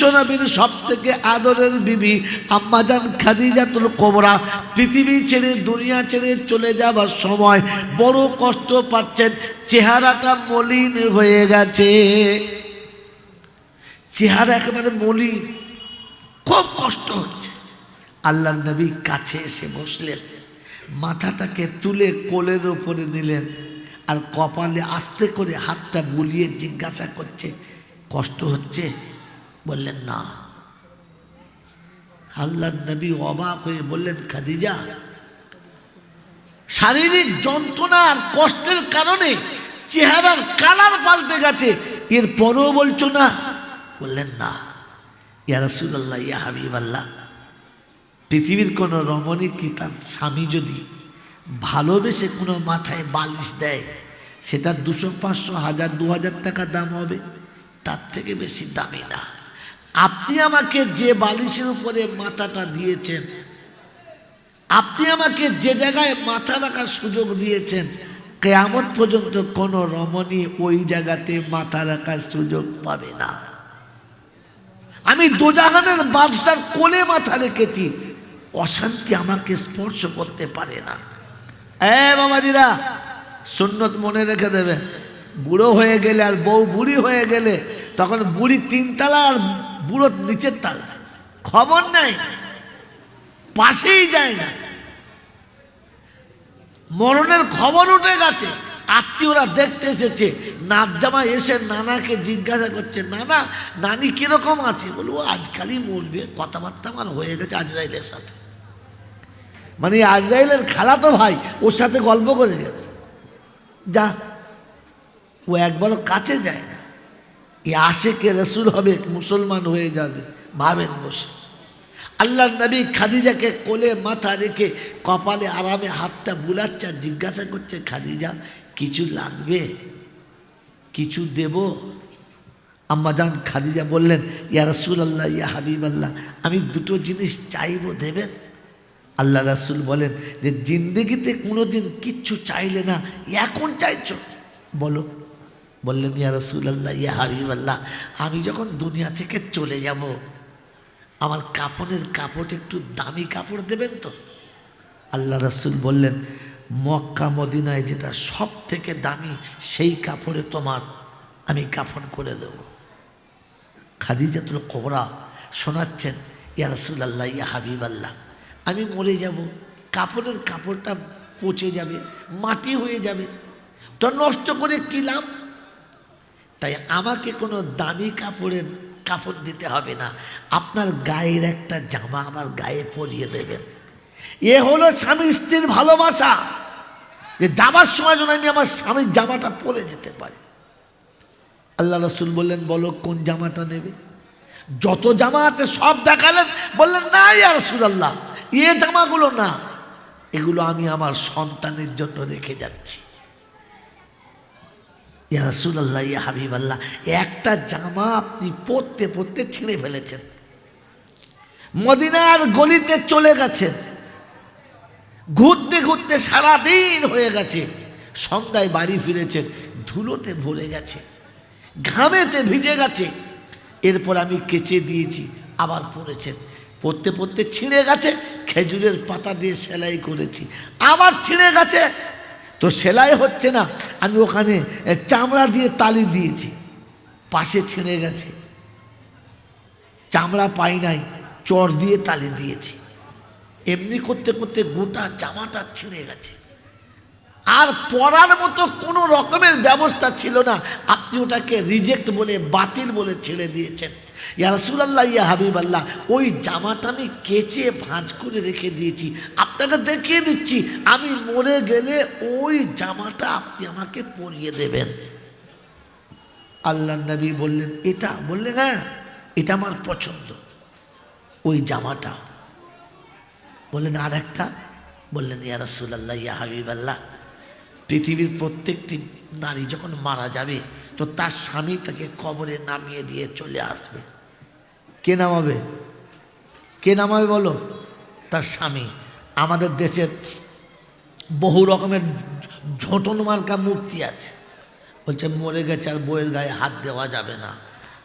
বিশ্বনবীর সব থেকে আদরের বিবি আম্মাজান খাদিজাতুল কোবরা। পৃথিবী ছেড়ে, দুনিয়া ছেড়ে চলে যাবার সময় বড় কষ্ট পাচ্ছেন, চেহারাটা মলিন হয়ে গেছে। চেহারা একেবারে মলিন, খুব কষ্ট হচ্ছে। আল্লাহ নবী কাছে এসে বসলেন, মাথাটাকে তুলে কোলের ওপরে নিলেন আর কপালে আস্তে করে হাতটা বুলিয়ে জিজ্ঞাসা করছে, কষ্ট হচ্ছে? বললেন, না। আল্লাহ নবী অবাক হয়ে বললেন, খাদিজা, শারীরিক যন্ত্রণা আর কষ্টের কারণে চেহারার কালার পাল্টে গেছে এর পরও বলছো না? বললেন, না। ইয়া রাসূলুল্লাহ, ইয়া হাবিবাল্লাহ, পৃথিবীর কোনো রমণী কি তার স্বামী যদি ভালোবেসে কোনো মাথায় বালিশ দেয়, সেটা দুশো, পাঁচশো, হাজার, দু হাজার টাকা দাম হবে? তার থেকে বেশি দামি না। আপনি আমাকে যে বালিশের উপরে মাথাটা দিয়েছেন, আপনি আমাকে যে জায়গায় মাথা রাখার সুযোগ দিয়েছেন, কেয়ামত পর্যন্ত কোনো রমণী ওই জায়গাতে মাথা রাখার সুযোগ পাবে না। আমি দোজাহানের বাদশার কোলে মাথা রেখেছি, অশান্তি আমাকে স্পর্শ করতে পারে না। এ বাবাজিরা, সুন্নত মনে রেখে দেবে, বুড়ো হয়ে গেলে আর বউ বুড়ি হয়ে গেলে, তখন বুড়ি তিনতলা আর বুড়ো নিচের তালা। খবর নাই, পাশেই যায় না। মরণের খবর উঠে গেছে। আত্মীয়রা দেখতে এসেছে। নাক জামা এসে নানাকে জিজ্ঞাসা করছে, নানা, নানি কীরকম আছে? বলব আজকালই মরবে, কথাবার্তা আমার হয়ে গেছে আজরাইলের সাথে। মানে আজরাইলের খালা তো ভাই, ওর সাথে গল্প করে গেছে। যা, ও একবারও কাছে যায় না। এ আশেকে রসুল হবে, মুসলমান হয়ে যাবে, ভাবেন বসে। আল্লাহ নবী খাদিজাকে কোলে মাথা রেখে কপালে আরামে হাতটা বুলাচ্ছে আর জিজ্ঞাসা করছে, খাদিজা, কিছু লাগবে? কিছু দেব? আম্মাজান খাদিজা বললেন, ইয়া রসুল আল্লাহ ইয়া হাবিব আল্লাহ আমি দুটো জিনিস চাইব, দেবেন? আল্লাহ রাসুল বলেন, যে জিন্দগিতে কোনোদিন কিচ্ছু চাইলে না, এখন চাইছো? বলো বললেন, ইয়া রসুল আল্লাহ ইয়া হাবিব আল্লাহ আমি যখন দুনিয়া থেকে চলে যাব, আমার কাপড়ের কাপড় একটু দামি কাপড় দেবেন তো? আল্লাহ রসুল বললেন, মক্কা, মদিনায় যেটা সব থেকে দামি, সেই কাপড়ে তোমার আমি কাফন করে দেব। খাদিজাতুল কোবরা শোনাচ্ছেন, ইয়া রসুল আল্লাহ ইয়া হাবিব আল্লাহ আমি মরে যাব, কাপড়ের কাপড়টা পচে যাবে, মাটি হয়ে যাবে তো নষ্ট করে কি লাভ? তাই আমাকে কোনো দামি কাপড়ের কাপড় দিতে হবে না। আপনার গায়ের একটা জামা আমার গায়ে পরিয়ে দেবেন। এ হলো স্বামী স্ত্রীর ভালোবাসা। যে যাবার সময় যেন আমি আমার স্বামীর জামাটা পরে যেতে পারি। আল্লাহ রসুল বললেন, বলো কোন জামাটা নেবে? যত জামা আছে সব দেখালেন। বললেন, না ইয়া রসুল আল্লাহ এ জামাগুলো না। এগুলো আমি আমার সন্তানের জন্য রেখে যাচ্ছি। ইয়া রাসূলুল্লাহ, ইয়া হাবিবাল্লাহ, একটা জামা আপনি পরতে পরতে ছিঁড়ে ফেলেছেন। মদিনার গলিতে চলে গেছেন। ঘুরতে ঘুরতে সারাদিন হয়ে গেছে। সন্ধ্যায় বাড়ি ফিরেছেন, ধুলোতে ভরে গেছে, ঘামেতে ভিজে গেছে। এরপর আমি কেচে দিয়েছি, আবার পরেছেন। পড়তে পড়তে ছিঁড়ে গেছে, খেজুরের পাতা দিয়ে সেলাই করেছি। আবার ছিঁড়ে গেছে তো সেলাই হচ্ছে না। আমি ওখানে চামড়া দিয়ে তালি দিয়েছি। পাশে ছিঁড়ে গেছে। চামড়া পাই নাই, চর দিয়ে তালি দিয়েছি। এমনি করতে করতে গোটা জামাটা ছিঁড়ে গেছে। আর পরার মতো কোনো রকমের ব্যবস্থা ছিল না। আপনি ওটাকে রিজেক্ট বলে, বাতিল বলে ছেড়ে দিয়েছেন। ইয়া ইয়া হাবিব আল্লাহ ওই জামাটা আমি কেচে ভাঁজ করে রেখে দিয়েছি। আপনাকে দেখিয়ে দিচ্ছি, আমি মরে গেলে ওই জামাটা আপনি আমাকে পরিয়ে দেবেন। আল্লাহ নবী বললেন, এটা? বললেন হ্যাঁ এটা আমার পছন্দ। ওই জামাটা। বললেন, আর একটা? বললেন, ইয়া ইয়া হাবিব আল্লাহ পৃথিবীর প্রত্যেকটি নারী যখন মারা যাবে, তো তার স্বামী তাকে কবরে নামিয়ে দিয়ে চলে আসবে। কে নামাবে? কে নামাবে বলো? তার স্বামী। আমাদের দেশের বহু রকমের ঝোটন মার্কা মূর্তি আছে। বলছে, মরে গেছে আর বইয়ের গায়ে হাত দেওয়া যাবে না।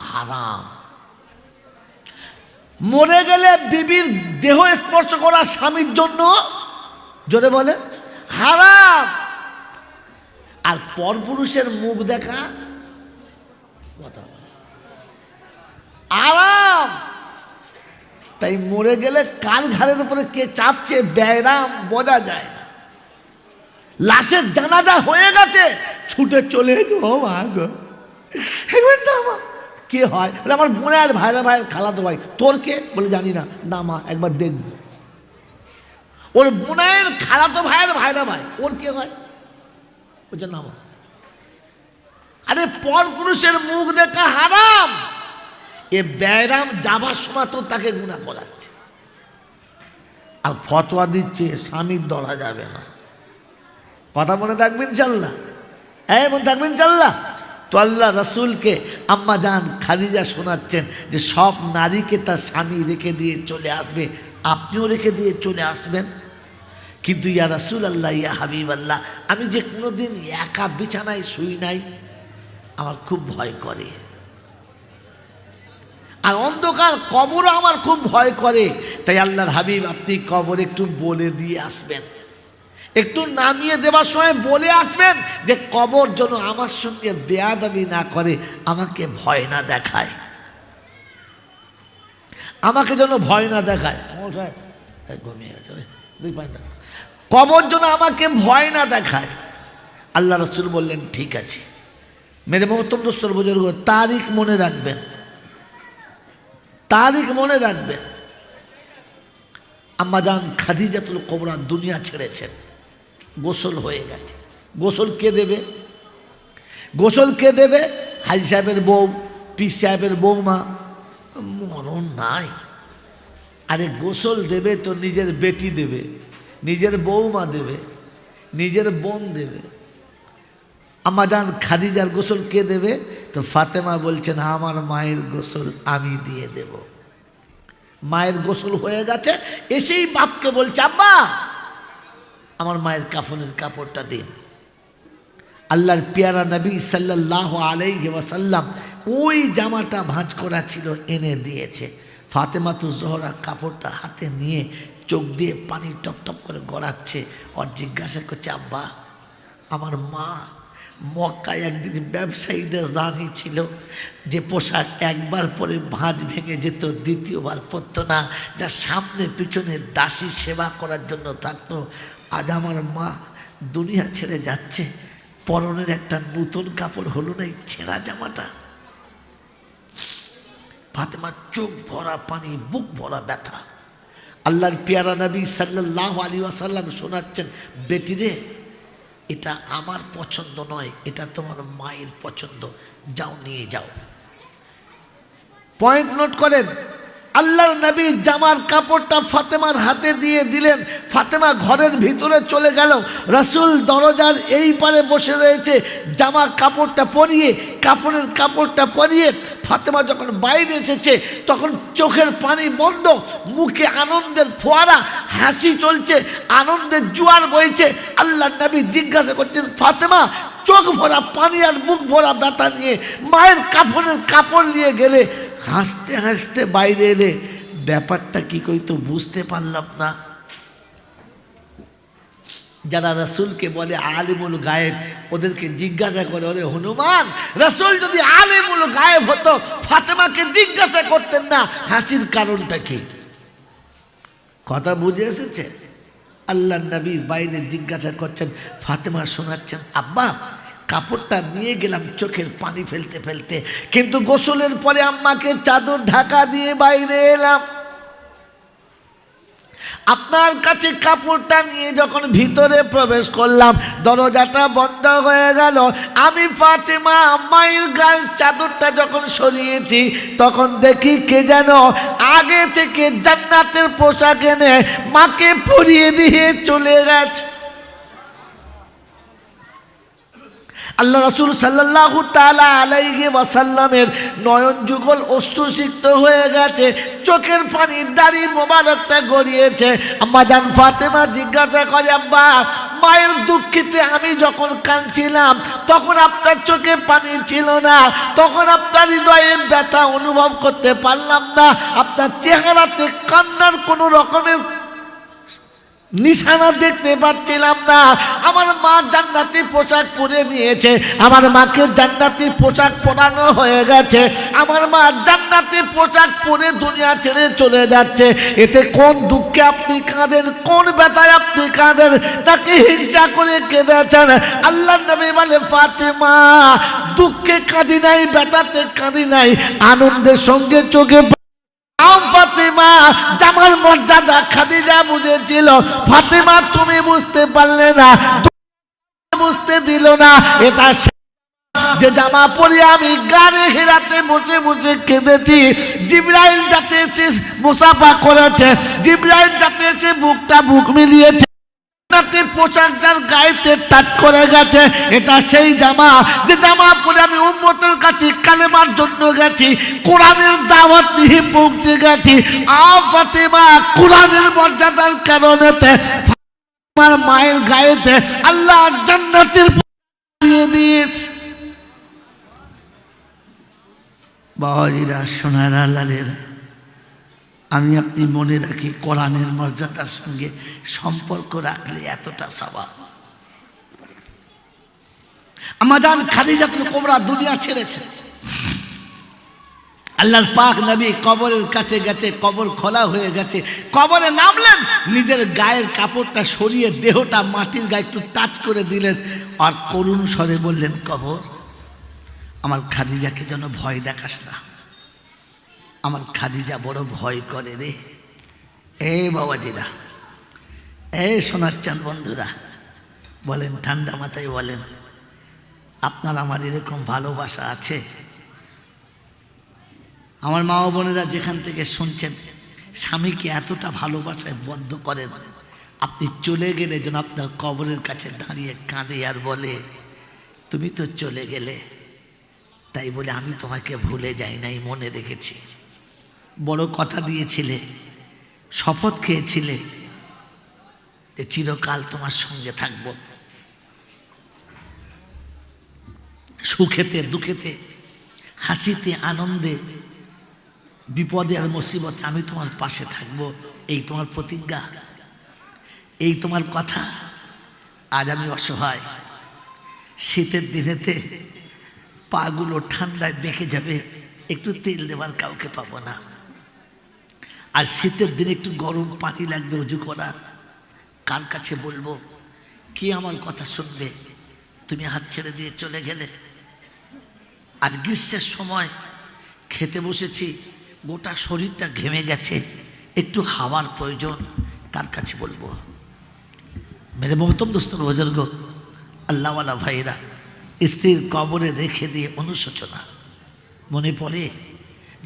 হারাম। মরে গেলে বিবির দেহ স্পর্শ করা স্বামীর জন্য, জোরে বলে হারাম। আর পরপুরুষের মুখ দেখা কথা। আরাম! তাই মরে গেলে কার ঘাড়ের উপরে কে চাপছে ব্যায়াম বোঝা যায় না। লাশের জানাজা হয়ে গেছে, ছুটে চলে গো। কে হয়? আমার বোনের ভাইরা ভাইয়ের খালাতো ভাই। তোর কে? বলে, জানি না। না মা, একবার দেখব। ওর বোনের খালাতো ভাইয়ের ভাইরা ভাই, ওর কে হয়? বলছে না মা আরে পর পুরুষের মুখ দেখা হারাম। এ ব্যায়াম যাবার সময় তো তাকে গুণা করাচ্ছে। আর ফতোয়া দিচ্ছে, স্বামীর ধরা যাবে না। কথা মনে থাকবেন চাল্লা হ্যাঁ মনে থাকবেন চাল্লা তো আল্লাহ রসুলকে আম্মা জান খাদিজা শোনাচ্ছেন যে সব নারীকে তার স্বামী রেখে দিয়ে চলে আসবে। আপনিও রেখে দিয়ে চলে আসবেন। কিন্তু ইয়া রসুল আল্লাহ ইয়া হাবিব আল্লাহ আমি যে কোনো দিন একা বিছানায় শুই নাই, আমার খুব ভয় করে। আর অন্ধকার কবরও আমার খুব ভয় করে। তাই আল্লাহর হাবিব, আপনি কবর একটু বলে দিয়ে আসবেন। একটু নামিয়ে দেওয়ার সময় বলে আসবেন যে কবর যেন আমার সঙ্গে বেয়াদাবি না করে, আমাকে ভয় না দেখায়। আমাকে যেন ভয় না দেখায়। ঘুমিয়ে গেছে। দুই দাও। কবর যেন আমাকে ভয় না দেখায়। আল্লাহ রসুল বললেন, ঠিক আছে। মেরে মহত্তম দোস্তর বুজুর্গ, তারিখ মনে রাখবেন। তারিখ মনে রাখবেন। আম্মাজান খাদিজাতুল কোবরা দুনিয়া ছেড়েছেন। গোসল হয়ে গেছে। গোসল কে দেবে? গোসল কে দেবে? হাজি সাহেবের বউ, পীর সাহেবের বৌমা মরণ নাই। আরে গোসল দেবে তো নিজের বেটি দেবে। নিজের বৌমা দেবে, নিজের বোন দেবে। আমাদান খাদিজার গোসল কে দেবে? তো ফাতেমা বলছেন, আমার মায়ের গোসল আমি দিয়ে দেব। মায়ের গোসল হয়ে গেছে, এসেই বাপকে বলছে, আব্বা, আমার মায়ের কাফনের কাপড়টা দিন। আল্লাহর পেয়ারা নবী সাল্লাহ আলাইহি ওয়াসাল্লাম ওই জামাটা ভাঁজ করা ছিল, এনে দিয়েছে। ফাতেমা তো জহরা কাপড়টা হাতে নিয়ে চোখ দিয়ে পানি টপ টপ করে গড়াচ্ছে। ওর জিজ্ঞাসা করছে, আব্বা, আমার মা মক্কায় একদিন ব্যবসায়ীদের রানী ছিল। যে পোশাক একবার পরে ভাঁজ ভেঙে যেত, দ্বিতীয়বার পরতো না। যার সামনে পিছনে দাসী সেবা করার জন্য থাকতো। আজ আমার মা দুনিয়া ছেড়ে যাচ্ছে। পরনের একটা নতুন কাপড় হলো না এই ছেঁড়া জামাটা। ফাতেমার চোখ ভরা পানি, বুক ভরা ব্যথা। আল্লাহর পেয়ারা নবী সাল্লাহ আলী আসাল্লাম শোনাচ্ছেন, বেটি রে, এটা আমার পছন্দ নয়, এটা তোমার মায়ের পছন্দ। যাও, নিয়ে যাও। পয়েন্ট নোট করেন, আল্লাহর নবী জামার কাপড়টা ফাতেমার হাতে দিয়ে দিলেন। ফাতেমা ঘরের ভিতরে চলে গেল। রাসূল দরজার এই পারে বসে রয়েছে। জামা কাপড়টা পরিয়ে কাপড়ের কাপড়টা পরিয়ে ফাতেমা যখন বাইরে এসেছে, তখন চোখের পানি বন্ধ, মুখে আনন্দের ফোয়ারা, হাসি চলছে, আনন্দের জোয়ার বইছে। আল্লাহ নবী জিজ্ঞাসা করছেন, ফাতেমা, চোখ ভরা পানি আর মুখ ভরা ব্যথা নিয়ে মায়ের কাপড়ের কাপড় নিয়ে গেলে হাসতে হাসতে বাইরে এলে ব্যাপারটা কি কই তো বুঝতে পারলাম না। যারা রাসুলকে বলে আলিমুল গায়েব, ওদেরকে জিজ্ঞাসা করে, ওরে হনুমান, রাসুল যদি আলিমুল গায়েব হতো, ফাতেমাকে জিজ্ঞাসা করতেন না, হাসির কারণটা কি? কথা বুঝে এসেছে? আল্লাহ নবীর বাইরে জিজ্ঞাসা করছেন, ফাতেমা শোনাচ্ছেন, আব্বা, কাপড়টা নিয়ে গেলাম চোখের পানি ফেলতে ফেলতে, কিন্তু গোসলের পরে আম্মাকে চাদর ঢাকা দিয়ে বাইরে এলাম। আপনার কাছে কাপড়টা নিয়ে যখন ভিতরে প্রবেশ করলাম, দরজাটা বন্ধ হয়ে গেল। আমি ফাতেমা মায়ের গাল চাদরটা যখন সরিয়েছি, তখন দেখি কে যেন আগে থেকে জান্নাতের পোশাক এনে মাকে পরিয়ে দিয়ে চলে গেছে। আল্লাহ রসুল সাল্লাহ তালা আলাইহি ওয়াসাল্লামের নয়ন যুগল অস্ত্রসিক্ত হয়ে গেছে, চোখের পানি দাড়ি মোবারকটা গড়িয়েছে। আম্মা জান ফাতেমা জিজ্ঞাসা করে, আব্বা, মায়ের দুঃখিতে আমি যখন কাঁদছিলাম, তখন আপনার চোখে পানি ছিল না, তখন আপনার হৃদয়ে ব্যথা অনুভব করতে পারলাম না। আপনার চেহারাতে কান্নার কোনো রকমের নিশানা দেখতে পাচ্ছিলাম না। আমার মা জান্নাতি পোশাক পরে নিয়েছে। আমার মাকে জান্নাতি পোশাক পরানো হয়ে গেছে। আমার মা জান্নাতি পোশাক পরে দুনিয়া ছেড়ে চলে যাচ্ছে। এতে কোন দুঃখে আপনি কাঁদেন, কোন ব্যথায় আপনি কাঁদেন তাকে হিংসা করে কেঁদেছেন? আল্লাহ নবী বলে, ফাতেমা, দুঃখে কাঁদি নাই, ব্যথাতে কাঁদি নাই, আনন্দের সঙ্গে চোখে খাদিজা ফাতেমা, তুমি বুঝতে পারলে না। বুঝতে দিল না। এটা যে জামা পরে আমি গাড়ি হেরাতে বসে বসে কেঁদেছি। জিব্রাইল যাতে এসে মুসাফা করেছে। জিব্রাইল যাতে এসে বুকটা বুক মিলিয়েছে। জান্নাতের পোশাক যার গায়েতে টাচ করে গেছে, এটা সেই জামা। যে জামা পরে আমি উম্মতের কাছে কালেমার জন্য গেছি, কোরআনের দাওয়াত নিয়ে পৌঁছে গেছি। আ ফাতেমা, কোরআনের মর্যাদার কারণেতে আমার মায়ের গায়েতে আল্লাহ জান্নাতের দিয়ে দিয়েছে। বাবাজিরা, সোনারা লালেরা আমি আপনি মনে রাখি কোরআনের মর্যাদার সঙ্গে সম্পর্ক রাখলে এতটা স্বভাব। আমাজান খাদিজাতুল কোমরা দুনিয়া ছেড়েছে। আল্লাহর পাক নবী কবরের কাছে গেছে, কবর খোলা হয়ে গেছে। কবরে নামলেন, নিজের গায়ের কাপড়টা সরিয়ে দেহটা মাটির গায়ে একটু টাচ করে দিলেন। আর করুণ স্বরে বললেন, কবর, আমার খাদিজাকে যেন ভয় দেখাস না। আমার খাদিজা বড় ভয় করে রে। এ বাবাজিরা, এ চাঁদ বন্ধুরা, বলেন, ঠান্ডা মাথায় বলেন, আপনার আমার এরকম ভালোবাসা আছে? আমার মা বোনেরা যেখান থেকে শুনছেন, স্বামীকে এতটা ভালোবাসায় বদ্ধ করেন, আপনি চলে গেলে যেন আপনার কবরের কাছে দাঁড়িয়ে কাঁদে আর বলে, তুমি তো চলে গেলে। তাই বলে, আমি তোমাকে ভুলে যাই নাই, মনে রেখেছি। বড় কথা দিয়েছিলে, শপথ খেয়েছিলে, যে চিরকাল তোমার সঙ্গে থাকব। সুখেতে, দুঃখেতে, হাসিতে, আনন্দে, বিপদে আর মুসিবতে আমি তোমার পাশে থাকব। এই তোমার প্রতিজ্ঞা, এই তোমার কথা আজ আমি অসহায়। শীতের দিনেতে পাগুলো ঠান্ডায় বেঁকে যাবে, একটু তেল দেওয়ার কাউকে পাবো না। আর শীতের দিনে একটু গরম পানি লাগবে উজু করার। কার কাছে বলব? কি আমার কথা শুনবে? তুমি হাত ছেড়ে দিয়ে চলে গেলে। আর গ্রীষ্মের সময় খেতে বসেছি, গোটা শরীরটা ঘেমে গেছে। একটু হাওয়ার প্রয়োজন, কার কাছে বলব? মেরে মহতম দোস্তর বুজুর্গ, আল্লাহওয়ালা ভাইরা স্ত্রীর কবরে রেখে দিয়ে অনুশোচনা। মনে পড়ে